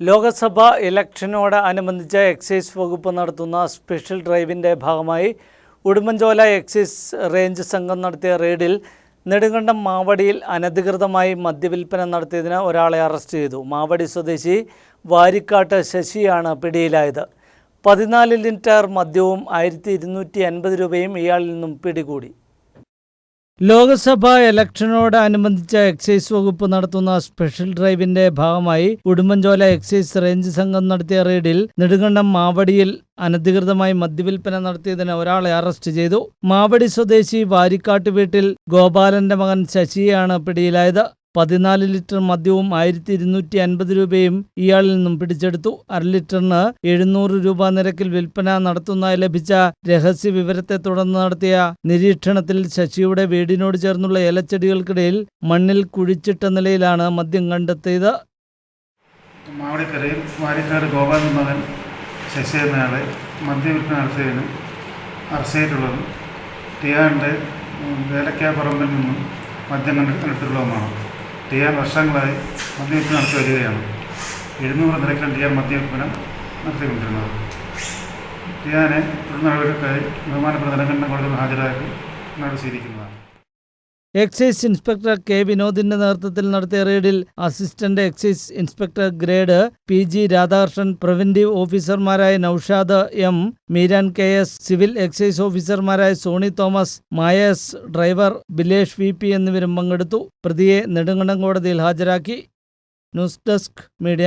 ലോക്സഭാ ഇലക്ഷനോട് അനുബന്ധിച്ച് എക്സൈസ് വകുപ്പ് നടത്തുന്ന സ്പെഷ്യൽ ഡ്രൈവിന്റെ ഭാഗമായി ഉടുമ്പൻചോല എക്സൈസ് റേഞ്ച് സംഘം നടത്തിയ റെയ്ഡിൽ നെടുങ്കണ്ടം മാവടിയിൽ അനധികൃതമായി മദ്യവിൽപ്പന നടത്തിയതിന് ഒരാളെ അറസ്റ്റ് ചെയ്തു. മാവടി സ്വദേശി വാരിക്കാട്ട് ശശിയാണ് പിടിയിലായത്. പതിനാല് ലിറ്റർ മദ്യവും ആയിരത്തി ഇരുന്നൂറ്റി അൻപത് രൂപയും ഇയാളിൽ നിന്നും പിടികൂടി. ലോക്സഭാ ഇലക്ഷനോടനുബന്ധിച്ച് എക്സൈസ് വകുപ്പ് നടത്തുന്ന സ്പെഷ്യൽ ഡ്രൈവിന്റെ ഭാഗമായി ഉടുമ്പൻചോല എക്സൈസ് റേഞ്ച് സംഘം നടത്തിയ റെയ്ഡിൽ നെടുങ്കണ്ടം മാവടിയിൽ അനധികൃതമായി മദ്യവിൽപ്പന നടത്തിയതിന് ഒരാളെ അറസ്റ്റ് ചെയ്തു. മാവടി സ്വദേശി വാരിക്കാട്ട് വീട്ടിൽ ഗോപാലന്റെ മകൻ ശശിയാണ് പിടിയിലായത്. പതിനാല് ലിറ്റർ മദ്യവും ആയിരത്തി ഇരുന്നൂറ്റി അൻപത് രൂപയും ഇയാളിൽ നിന്നും പിടിച്ചെടുത്തു. അര ലിറ്ററിന് എഴുന്നൂറ് രൂപ നിരക്കിൽ വിൽപ്പന നടത്തുന്നതായി ലഭിച്ച രഹസ്യ വിവരത്തെ തുടർന്ന് നടത്തിയ നിരീക്ഷണത്തിൽ ശശിയുടെ വീടിനോട് ചേർന്നുള്ള ഇലച്ചെടികൾക്കിടയിൽ മണ്ണിൽ കുഴിച്ചിട്ട നിലയിലാണ് മദ്യം കണ്ടെത്തിയത്. മാവടിക്കരയിൽ വാരിക്കാട് ഗോപാലൻ മകൻ ശശി എന്നയാളെ മദ്യവിൽപ്പന നടത്തിയതിന് അറസ്റ്റ് ചെയ്തിട്ടുള്ളത് നിന്നും മദ്യം കണ്ട് എടുത്തിട്ടുള്ളതുമാണ് ആർ വർഷങ്ങളായി മദ്യവിൽപ്പന നടത്തി വരികയാണ് എഴുന്നൂറ് നിരക്കിലാണ് ടിയാൻ മദ്യവിൽപ്പന നടത്തിക്കൊണ്ടിരുന്നത്. ടിയാനെ തുടർ നടപടികൾക്കായി ബഹുമാനപ്പെട്ട നെടുങ്കണ്ടം കോടതിയിൽ ഹാജരാക്കി നടത്തിയിരിക്കുന്നതാണ് എക്സൈസ് ഇൻസ്പെക്ടർ കെ വിനോദിന്റെ നേതൃത്വത്തിൽ നടത്തിയ റെയ്ഡിൽ assistant excise inspector grade P G Radhakrishnan preventive ഓഫീസർമാരായ Noushad M Meeran K S civil excise ഓഫീസർമാരായ Soni Thomas Mayas driver Bilesh V P എന്നിവരും പങ്കെടുത്തു. പ്രതിയെ നെടുങ്കണ്ടം കോടതിയിൽ ഹാജരാക്കി. News desk media